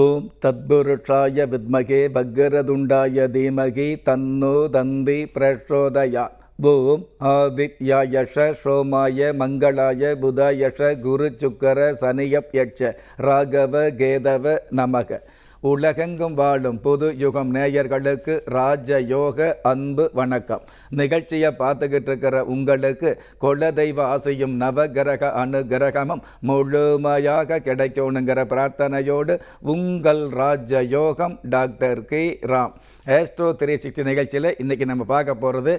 ஓம் தத்புருஷாய வித்மகே பக்கரதுண்டாய தீமகி தன்னோ தந்தி பிரச்சோதயா ஓம் ஆதித்யாயஷ சோமாய மங்களாய புதாயஷ குரு சுக்கர சனியப் யட்ச ராகவ கேதவ நமக உலகெங்கும் வாழும் புது யுகம் நேயர்களுக்கு ராஜ யோக அன்பு வணக்கம். நிகழ்ச்சியை பார்த்துக்கிட்டு இருக்கிற உங்களுக்கு குலதெய்வ ஆசையும் நவகிரக அனுகிரகமும் முழுமையாக கிடைக்கணுங்கிற பிரார்த்தனையோடு உங்கள் ராஜ யோகம் doctor K Ram. Astro three sixty நிகழ்ச்சியில் இன்றைக்கி நம்ம பார்க்க போகிறது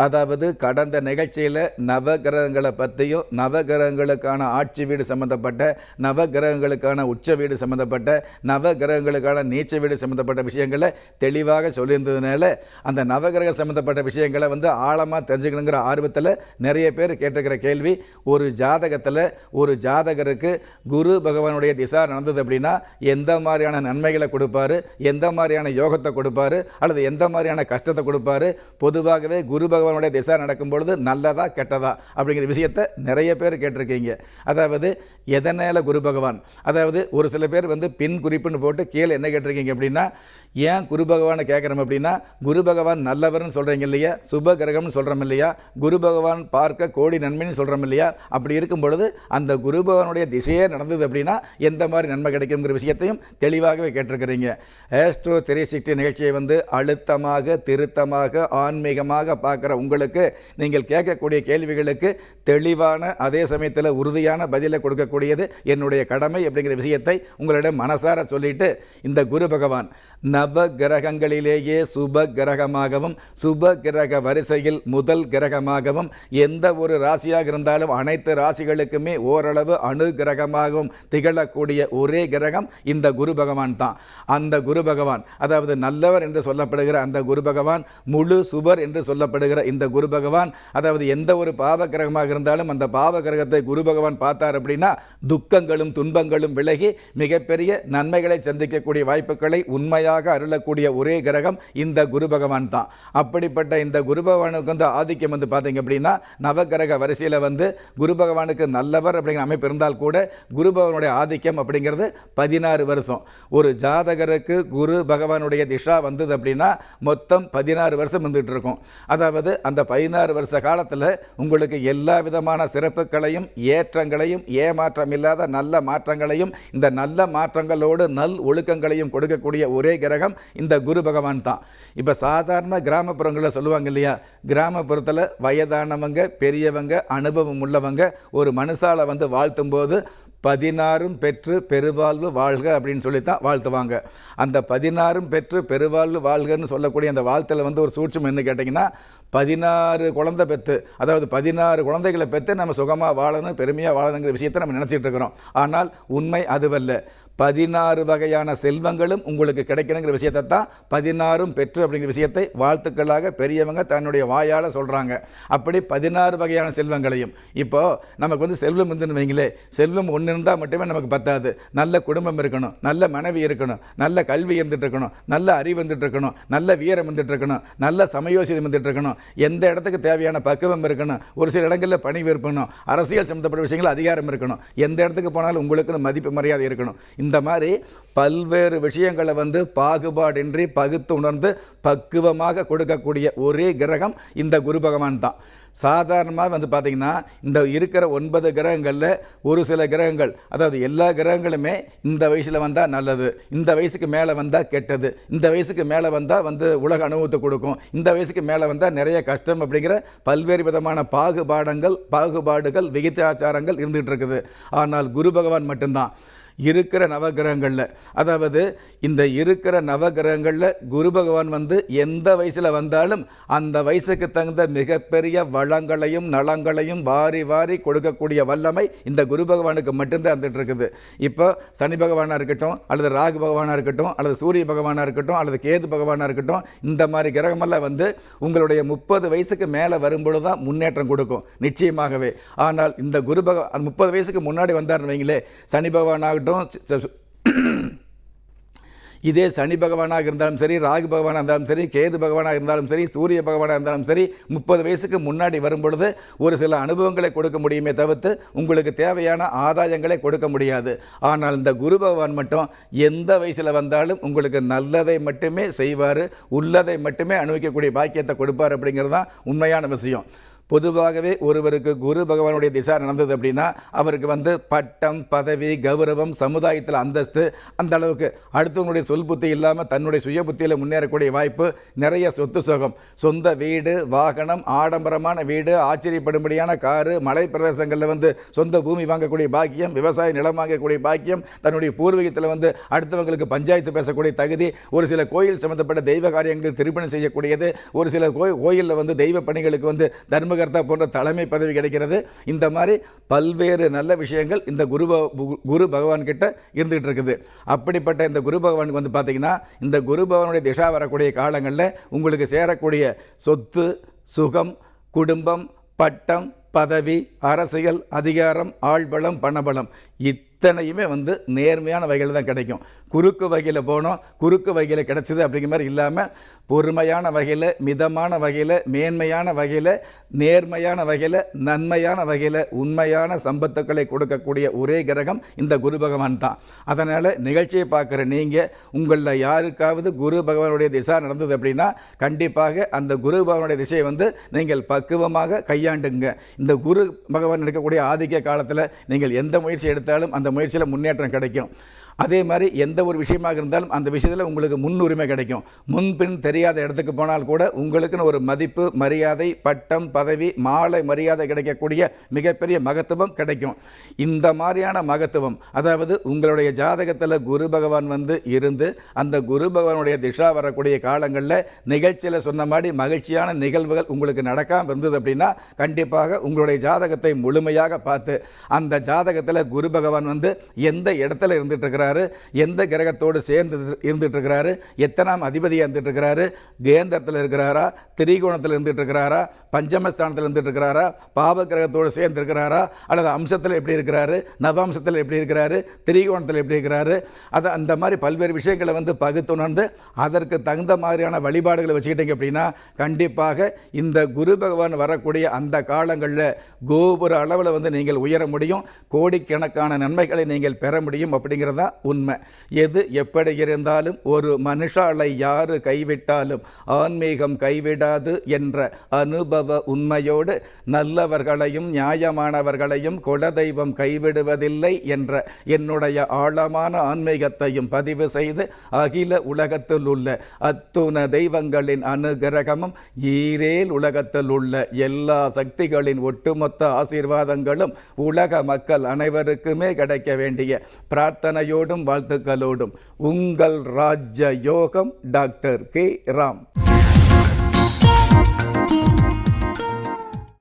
அதாவது கடந்த நிகழ்ச்சியில் நவகிரகங்களை பற்றியும் நவகிரகங்களுக்கான ஆட்சி வீடு சம்மந்தப்பட்ட நவகிரகங்களுக்கான உச்ச வீடு சம்மந்தப்பட்ட நவகிரகங்களுக்கான நீச்ச வீடு சம்மந்தப்பட்ட விஷயங்களை தெளிவாக சொல்லியிருந்ததுனால அந்த நவகிரக சம்மந்தப்பட்ட விஷயங்களை வந்து ஆழமாக தெரிஞ்சுக்கணுங்கிற ஆர்வத்தில் நிறைய பேர் கேட்டிருக்கிற கேள்வி ஒரு ஜாதகத்தில் ஒரு ஜாதகருக்கு குரு பகவானுடைய திசா நடந்தது அப்படின்னா எந்த மாதிரியான நன்மைகளை கொடுப்பாரு எந்த மாதிரியான யோகத்தை கொடுப்பாரு அல்லது எந்த மாதிரியான கஷ்டத்தை கொடுப்பாரு பொதுவாகவே குரு பகவானுடைய திசை நடக்கும் பொழுது நல்லதா கெட்டதா அப்படிங்கிற விஷயத்தை நிறைய பேர் கேட்டிருக்கீங்க. அதாவது எதனால் குரு பகவான்? அதாவது ஒரு சில பேர் வந்து பின் குறிப்புன்னு போட்டு கீழே என்ன கேட்டிருக்கீங்க அப்படின்னா ஏன் குரு பகவானை கேட்குறோம் அப்படின்னா குரு பகவான் நல்லவர்னு சொல்கிறீங்க இல்லையா? சுப கிரகம்னு சொல்கிறோம் இல்லையா? குரு பகவான் பார்க்க கோடி நன்மைன்னு சொல்கிறோம் இல்லையா? அப்படி இருக்கும் பொழுது அந்த குரு பகவானுடைய திசையே நடந்தது அப்படின்னா எந்த மாதிரி நன்மை கிடைக்குங்கிற விஷயத்தையும் தெளிவாகவே கேட்டிருக்கிறீங்க. ஏஸ்ட்ரோ த்ரீ சிக்ஸ்டி நிகழ்ச்சியை வந்து அழுத்தமாக திருத்தமாக ஆன்மீகமாக பார்க்க பார்க்குற உங்களுக்கு நீங்கள் கேட்கக்கூடிய கேள்விகளுக்கு தெளிவான அதே சமயத்தில் உறுதியான பதிலை கொடுக்கக்கூடியது என்னுடைய கடமை அப்படிங்கிற விஷயத்தை உங்களிடம் மனசார சொல்லிட்டு இந்த குரு பகவான் நவ கிரகங்களிலேயே சுப கிரகமாகவும் சுப கிரக வரிசையில் முதல் கிரகமாகவும் எந்த ஒரு ராசியாக இருந்தாலும் அனைத்து ராசிகளுக்குமே ஓரளவு அணு கிரகமாகவும் திகழக்கூடிய ஒரே கிரகம் இந்த குரு பகவான் தான். அந்த குரு பகவான் அதாவது நல்லவர் என்று சொல்லப்படுகிற அந்த குரு பகவான் முழு சுபர் என்று சொல்லப்படுகிற இந்த குரு பகவான் அதாவது எந்த ஒரு பாவ கிரகமாக இருந்தாலும் அந்த பாவ கிரகத்தை குரு பகவான் பார்த்தார் அப்படின்னா துக்கங்களும் துன்பங்களும் விலகி மிகப்பெரிய நன்மைகளை சந்திக்கக்கூடிய வாய்ப்புகளை உண்மையாக அருளக்கூடிய ஒரே கிரகம் இந்த குரு பகவான் தான். அப்படிப்பட்ட இந்த குரு பகவானுக்கு வந்து ஆதிக்கம் வந்து பார்த்தீங்க அப்படின்னா நவகிரக வரிசையில் வந்து குரு பகவானுக்கு நல்லவர் அப்படிங்கிற அமைப்பு இருந்தால் கூட குரு பகவானுடைய ஆதிக்கம் அப்படிங்கிறது பதினாறு வருஷம். ஒரு ஜாதகருக்கு குரு பகவானுடைய திஷா வந்தது அப்படின்னா மொத்தம் பதினாறு வருஷம் வந்துட்டு இருக்கும். அதாவது அந்த பதினாறு வருஷ காலத்தில் உங்களுக்கு எல்லா விதமான சிறப்புகளையும் ஏற்றங்களையும் ஏமாற்றம் இல்லாத நல்ல மாற்றங்களையும் இந்த நல்ல மாற்றங்களோடு நல் ஒழுக்கங்களையும் கொடுக்கக்கூடிய ஒரே கிரகம் இந்த குரு பகவான் தான். இப்போ சாதாரண கிராமப்புறங்களில் சொல்லுவாங்க இல்லையா? கிராமப்புறத்தில் வயதானவங்க பெரியவங்க அனுபவம் உள்ளவங்க ஒரு மனுஷால வந்து வாழ்த்தும் போது பதினாறும் பெற்று பெருவாழ்வு வாழ்க அப்படின்னு சொல்லி தான் வாழ்த்துவாங்க. அந்த பதினாறும் பெற்று பெருவாழ்வு வாழ்கன்னு சொல்லக்கூடிய அந்த வாழ்த்தில் வந்து ஒரு சூட்சம் என்ன கேட்டிங்கன்னா பதினாறு குழந்தை பெற்று அதாவது பதினாறு குழந்தைகளை பெற்று நம்ம சுகமாக வாழணும் பெருமையாக வாழணுங்கிற விஷயத்தை நம்ம நினச்சிட்டு இருக்கிறோம். ஆனால் உண்மை அதுவல்ல. பதினாறு வகையான செல்வங்களும் உங்களுக்கு கிடைக்கணுங்கிற விஷயத்தை தான் பதினாறும் பெற்று அப்படிங்கிற விஷயத்தை வாழ்த்துக்களாக பெரியவங்க தன்னுடைய வாயால் சொல்கிறாங்க அப்படி பதினாறு வகையான செல்வங்களையும். இப்போது நமக்கு வந்து செல்வம் இருந்துன்னு வைங்களே செல்வம் ஒன்று இருந்தால் மட்டுமே நமக்கு பத்தாது. நல்ல குடும்பம் இருக்கணும் நல்ல மனைவி இருக்கணும் நல்ல கல்வி இருந்துட்டு இருக்கணும் நல்ல அறிவு வந்துட்டு இருக்கணும் நல்ல வீரம் வந்துட்டு இருக்கணும் நல்ல சமயோசிதம் வந்துட்டு இருக்கணும் எந்த இடத்துக்கு தேவையான பக்குவம் இருக்கணும் ஒரு சில இடங்களில் பணிவு இருக்கணும் அரசியல் சம்மந்தப்பட்ட விஷயங்கள் அதிகாரம் இருக்கணும் எந்த இடத்துக்கு போனாலும் உங்களுக்கு மதிப்பு மரியாதை இருக்கணும். இந்த மாதிரி பல்வேறு விஷயங்களை வந்து பாகுபாடின்றி பகுத்து உணர்ந்து பக்குவமாக கொடுக்கக்கூடிய ஒரே கிரகம் இந்த குரு பகவான் தான். சாதாரணமாக வந்து பார்த்திங்கன்னா இந்த இருக்கிற ஒன்பது கிரகங்களில் ஒரு சில கிரகங்கள் அதாவது எல்லா கிரகங்களுமே இந்த வயசில் வந்தால் நல்லது இந்த வயசுக்கு மேலே வந்தால் கெட்டது இந்த வயசுக்கு மேலே வந்தால் வந்து உலக அனுபவத்தை கொடுக்கும் இந்த வயசுக்கு மேலே வந்தால் நிறைய கஷ்டம் அப்படிங்கிற பல்வேறு விதமான பாகுபாடங்கள் பாகுபாடுகள் விகிதாச்சாரங்கள் இருந்துகிட்டு இருக்குது. ஆனால் குரு பகவான் மட்டும்தான். இருக்கிற நவகிரகங்களில். அதாவது இந்த இருக்கிற நவகிரகங்களில் குரு பகவான் வந்து எந்த வயசில் வந்தாலும் அந்த வயசுக்கு தகுந்த மிகப்பெரிய வளங்களையும் நலங்களையும் வாரி வாரி கொடுக்கக்கூடிய வல்லமை இந்த குரு பகவானுக்கு மட்டும்தான் இருந்துட்டு இருக்குது இப்போ சனி பகவானாக இருக்கட்டும் அல்லது ராகு பகவானாக இருக்கட்டும் அல்லது சூரிய பகவானாக இருக்கட்டும் அல்லது கேது பகவானாக இருக்கட்டும் இந்த மாதிரி கிரகமெல்லாம் வந்து உங்களுடைய முப்பது வயசுக்கு மேலே வரும்பொழுது தான் முன்னேற்றம் கொடுக்கும் நிச்சயமாகவே. ஆனால் இந்த குரு பகவான் முப்பது வயசுக்கு முன்னாடி வந்தார்னு வைங்களே சனி பகவான் ஆகட்டும் இருக்கட்டும் இதே சனி பகவானாக இருந்தாலும் சரி ராகு பகவானாக இருந்தாலும் சரி கேது பகவானாக இருந்தாலும் சரி சூரிய பகவானாக இருந்தாலும் சரி முப்பது வயசுக்கு முன்னாடி வரும் பொழுது ஒரு சில அனுபவங்களை கொடுக்க முடியுமே தவிர்த்து உங்களுக்கு தேவையான ஆதாயங்களை கொடுக்க முடியாது. ஆனால் இந்த குரு பகவான் மட்டும் எந்த வயசில் வந்தாலும் உங்களுக்கு நல்லதை மட்டுமே செய்வார் உள்ளதை மட்டுமே அனுபவிக்கக்கூடிய பாக்கியத்தை கொடுப்பார் அப்படிங்கிறது தான் உண்மையான விஷயம். பொதுவாகவே ஒருவருக்கு குரு பகவானுடைய திசா நடந்தது அப்படின்னா அவருக்கு வந்து பட்டம் பதவி கௌரவம் சமுதாயத்தில் அந்தஸ்து அந்த அளவுக்கு. அடுத்தவங்களுடைய சொல் புத்தி இல்லாமல் தன்னுடைய சுய புத்தியில் முன்னேறக்கூடிய வாய்ப்பு நிறைய சொத்து சுகம். சொந்த வீடு வாகனம் ஆடம்பரமான வீடு ஆச்சரியப்படும்படியான காரு மலை பிரதேசங்களில் வந்து சொந்த பூமி வாங்கக்கூடிய பாக்கியம் விவசாய நிலம் வாங்கக்கூடிய பாக்கியம் தன்னுடைய பூர்வீகத்தில் வந்து அடுத்தவங்களுக்கு பஞ்சாயத்து பேசக்கூடிய தகுதி ஒரு சில கோயில் சம்பந்தப்பட்ட தெய்வ காரியங்களுக்கு திருப்பணி செய்யக்கூடியது ஒரு சில கோயிலில் வந்து தெய்வ பணிகளுக்கு வந்து தர்மகர்த்தா போன்ற தலைமை பதவி கிடைக்கிறது. இந்த மாதிரி பல்வேறு நல்ல விஷயங்கள் இந்த குரு குரு பகவான் கிட்ட இருந்துகிட்டு இருக்குது. அப்படிப்பட்ட இந்த குரு பகவானுக்கு வந்து பார்த்தீங்கன்னா இந்த குரு பகவானுடைய திசா வரக்கூடிய காலங்களில் உங்களுக்கு சேரக்கூடிய சொத்து சுகம் குடும்பம் பட்டம் பதவி அரசியல் அதிகாரம் ஆள்பலம் பணபலம் இத்தனையுமே வந்து நேர்மையான வகையில் தான் கிடைக்கும். குறுக்கு வகையில் போனோம் குறுக்கு வகையில் கிடைச்சிது அப்படிங்கிற மாதிரி இல்லாமல் பொறுமையான வகையில் மிதமான வகையில் மேன்மையான வகையில் நேர்மையான வகையில் நன்மையான வகையில் உண்மையான சம்பத்துக்களை கொடுக்கக்கூடிய ஒரே கிரகம் இந்த குரு பகவான் தான். அதனால் நிகழ்ச்சியை பார்க்குற நீங்கள் உங்களில் யாருக்காவது குரு பகவானுடைய திசா நடந்தது அப்படின்னா கண்டிப்பாக அந்த குரு பகவானுடைய திசையை வந்து நீங்கள் பக்குவமாக கையாண்டுங்க. இந்த குரு பகவான் இருக்கக்கூடிய ஆதிக்க காலத்தில் நீங்கள் எந்த முயற்சி எடுத்தாலும் அந்த அந்த முயற்சியில் முன்னேற்றம் கிடைக்கும். அதே மாதிரி எந்த ஒரு விஷயமாக இருந்தாலும் அந்த விஷயத்தில் உங்களுக்கு முன்னுரிமை கிடைக்கும். முன்பின் தெரியாத இடத்துக்கு போனால் கூட உங்களுக்குன்னு ஒரு மதிப்பு மரியாதை பட்டம் பதவி மாலை மரியாதை கிடைக்கக்கூடிய மிகப்பெரிய மகத்துவம் கிடைக்கும். இந்த மாதிரியான மகத்துவம் அதாவது உங்களுடைய ஜாதகத்தில் குரு பகவான் வந்து இருந்து அந்த குரு பகவானுடைய திஷா வரக்கூடிய காலங்களில் நிகழ்ச்சியில் சொன்ன மாதிரி மகிழ்ச்சியான நிகழ்வுகள் உங்களுக்கு நடக்காமல் இருந்தது அப்படின்னா கண்டிப்பாக உங்களுடைய ஜாதகத்தை முழுமையாக பார்த்து அந்த ஜாதகத்தில் குரு பகவான் வந்து எந்த இடத்துல இருந்துட்டு இருக்கிறார் எந்த கிரகத்தோடு சேர்ந்து இருந்துட்டு இருக்கிறாரு எத்தனாம் அதிபதியாக இருந்துட்டு இருக்கிறாரு கேந்திரத்தில் இருக்கிறாரா திரிகோணத்தில் இருந்துட்டு இருக்கிறாரா பஞ்சமஸ்தானத்தில் இருந்துட்டு இருக்கிறாரா பாவ கிரகத்தோடு சேர்ந்து இருக்கிறாரா அல்லது அம்சத்தில் எப்படி இருக்கிறாரு நவாம்சத்தில் எப்படி இருக்கிறாரு திரிகோணத்தில் எப்படி இருக்கிறாரு அதை அந்த மாதிரி பல்வேறு விஷயங்களை வந்து பகுத்துணர்ந்து அதற்கு தகுந்த மாதிரியான வழிபாடுகளை வச்சுக்கிட்டீங்க அப்படின்னா கண்டிப்பாக இந்த குரு பகவான் வரக்கூடிய அந்த காலங்களில் கோபுர அளவில் வந்து நீங்கள் உயர முடியும் கோடிக்கணக்கான நன்மைகளை நீங்கள் பெற முடியும் அப்படிங்கிறது தான் உண்மை. எது எப்படி இருந்தாலும் ஒரு மனுஷாலை யாரு கைவிட்டாலும் ஆன்மீகம் கைவிடாது என்ற அனுபவ உண்மையோடு நல்லவர்களையும் நியாயமானவர்களையும் குலதெய்வம் கைவிடுவதில்லை என்ற என்னுடைய ஆழமான ஆன்மீகத்தையும் பதிவு செய்து அகில உலகத்தில் உள்ள அத்துண தெய்வங்களின் அனுகிரகமும் ஈரேல் உலகத்தில் உள்ள எல்லா சக்திகளின் ஒட்டுமொத்த ஆசீர்வாதங்களும் உலக மக்கள் அனைவருக்குமே கிடைக்க வேண்டிய பிரார்த்தனையோடு நன்றியோடும் வாழ்த்துக்களோடும். உங்கள் ராஜ்ய யோகம் டாக்டர் கே. ராம்.